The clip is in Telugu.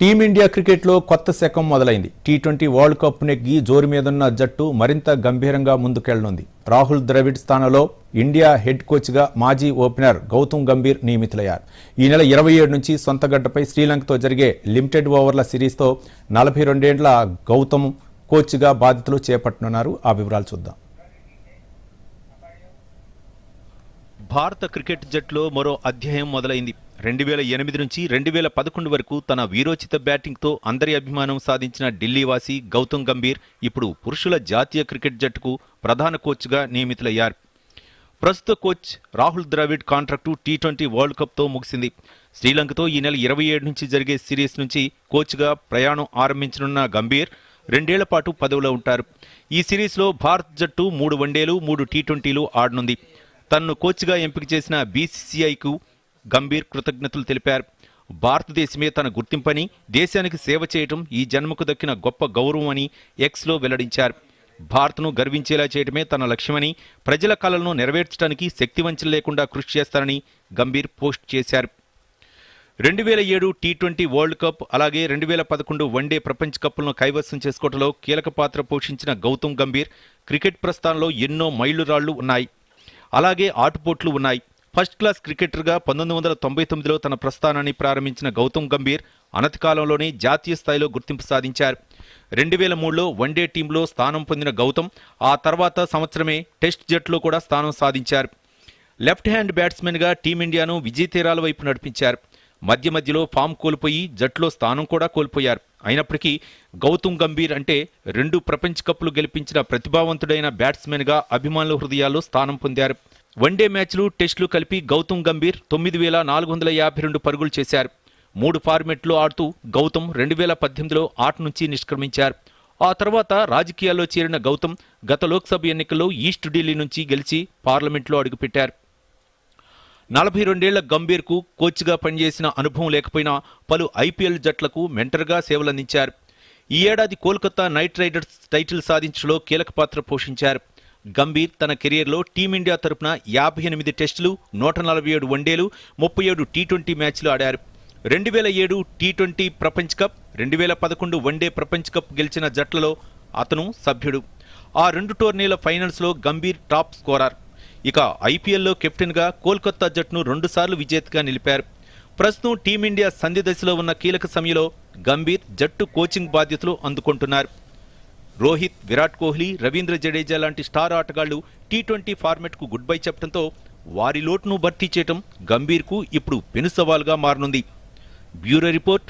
టీమిండియా క్రికెట్లో కొత్త శకం మొదలైంది. టీ ట్వంటీ వరల్డ్ కప్ నెగ్గి జోరు మీదున్న జట్టు మరింత గంభీరంగా ముందుకెళ్ళనుంది. రాహుల్ ద్రవిడ్ స్థానంలో ఇండియా హెడ్ కోచ్గా మాజీ ఓపెనర్ గౌతమ్ గంభీర్ నియమితులయ్యారు. ఈ నెల ఇరవై ఏడు నుంచి సొంతగడ్డపై శ్రీలంకతో జరిగే లిమిటెడ్ ఓవర్ల సిరీస్తో నలభై రెండేండ్ల గౌతమ్ కోచ్గా బాధ్యతలు చేపట్టనున్నారు. ఆ వివరాలు చూద్దాం. భారత క్రికెట్ జట్టులో మరో అధ్యాయం మొదలైంది. రెండు వేల ఎనిమిది నుంచి రెండు వేల పదకొండు వరకు తన వీరోచిత బ్యాటింగ్తో అందరి అభిమానం సాధించిన ఢిల్లీవాసి గౌతమ్ గంభీర్ ఇప్పుడు పురుషుల జాతీయ క్రికెట్ జట్టుకు ప్రధాన కోచ్గా నియమితులయ్యారు. ప్రస్తుత coach Rahul Dravid contract T twenty World కప్తో ముగిసింది. శ్రీలంకతో ఈ నెల ఇరవై ఏడు నుంచి జరిగే సిరీస్ నుంచి కోచ్గా ప్రయాణం ఆరంభించనున్న గంభీర్ రెండేళ్ళ పాటు పదవిలో ఉంటారు. ఈ సిరీస్లో భారత్ జట్టు మూడు వన్డేలు మూడు టీ ట్వంటీలు ఆడనుంది. తనను కోచ్గా ఎంపిక చేసిన బీసీసీఐకు గంభీర్ కృతజ్ఞతలు తెలిపారు. భారతదేశమే తన గుర్తింపని దేశానికి సేవ చేయటం ఈ జన్మకు దక్కిన గొప్ప గౌరవం అని ఎక్స్లో వెల్లడించారు. భారత్ను గర్వించేలా చేయటమే తన లక్ష్యమని ప్రజల కళలను నెరవేర్చడానికి శక్తివంచన లేకుండా కృషి చేస్తారని గంభీర్ పోస్ట్ చేశారు. రెండు వేల ఏడు టీ ట్వంటీ వరల్డ్ కప్ అలాగే రెండు వేల పదకొండు వన్డే ప్రపంచ కప్లను కైవసం చేసుకోవడంలో కీలక పాత్ర పోషించిన గౌతమ్ గంభీర్ క్రికెట్ ప్రస్థానంలో ఎన్నో మైలురాళ్ళు ఉన్నాయి. అలాగే ఆటుపోట్లు ఉన్నాయి. ఫస్ట్ క్లాస్ క్రికెటర్గా పంతొమ్మిది వందల తొంభై తొమ్మిదిలో తన ప్రస్థానాన్ని ప్రారంభించిన గౌతమ్ గంభీర్ అనతి కాలంలోనే జాతీయ స్థాయిలో గుర్తింపు సాధించారు. రెండు వేల మూడులో వన్డే టీంలో స్థానం పొందిన గౌతమ్ ఆ తర్వాత సంవత్సరమే టెస్ట్ జట్టులో కూడా స్థానం సాధించారు. లెఫ్ట్ హ్యాండ్ బ్యాట్స్మెన్గా టీమిండియాను విజయతీరాల వైపు నడిపించారు. మధ్య మధ్యలో ఫామ్ కోల్పోయి జట్టులో స్థానం కూడా కోల్పోయారు. అయినప్పటికీ గౌతమ్ గంభీర్ అంటే రెండు ప్రపంచ కప్లు గెలిపించిన ప్రతిభావంతుడైన బ్యాట్స్మెన్గా అభిమానుల హృదయాల్లో స్థానం పొందారు. వన్డే మ్యాచ్లు టెస్టులు కలిపి గౌతమ్ గంభీర్ తొమ్మిది వేల నాలుగు వందల యాభై రెండు పరుగులు చేశారు. మూడు ఫార్మెట్లో ఆడుతూ గౌతమ్ రెండు వేల పద్దెనిమిదిలో ఆట నుంచి నిష్క్రమించారు. ఆ తర్వాత రాజకీయాల్లో చేరిన గౌతమ్ గత లోక్సభ ఎన్నికల్లో ఈస్ట్ ఢిల్లీ నుంచి గెలిచి పార్లమెంట్లో అడుగుపెట్టారు. నలభై రెండేళ్ళ గంభీర్కు కోచ్గా పనిచేసిన అనుభవం లేకపోయినా పలు ఐపీఎల్ జట్లకు మెంటర్గా సేవలందించారు. ఈ ఏడాది కోల్కతా నైట్ రైడర్స్ టైటిల్ సాధించడంలో కీలక పాత్ర పోషించారు. గంభీర్ తన కెరియర్లో టీమిండియా తరపున యాభై ఎనిమిది టెస్టులు నూట నలభై ఏడు వన్డేలు ముప్పై ఏడు టీ ట్వంటీ మ్యాచ్లు ఆడారు. రెండు వేల ఏడు టీ ట్వంటీ ప్రపంచ కప్ రెండు వేల పదకొండు వన్డే ప్రపంచ కప్ గెలిచిన జట్లలో అతను సభ్యుడు. ఆ రెండు టోర్నీల ఫైనల్స్లో గంభీర్ టాప్ స్కోరర్. ఇక ఐపీఎల్లో కెప్టెన్గా కోల్కతా జట్టును రెండుసార్లు విజేతగా నిలిపారు. ప్రస్తుతం టీమిండియా సంధి దశలో ఉన్న కీలక సమయంలో గంభీర్ జట్టు కోచింగ్ బాధ్యతలు అందుకుంటున్నారు. రోహిత్ విరాట్ కోహ్లీ రవీంద్ర జడేజా లాంటి స్టార్ ఆటగాళ్ళు టీ ట్వంటీ ఫార్మెట్కు గుడ్ బై చెప్పడంతో వారి లోటును భర్తీ చేయటం గంభీర్కు ఇప్పుడు పెను సవాల్గా మారనుంది. Bureau report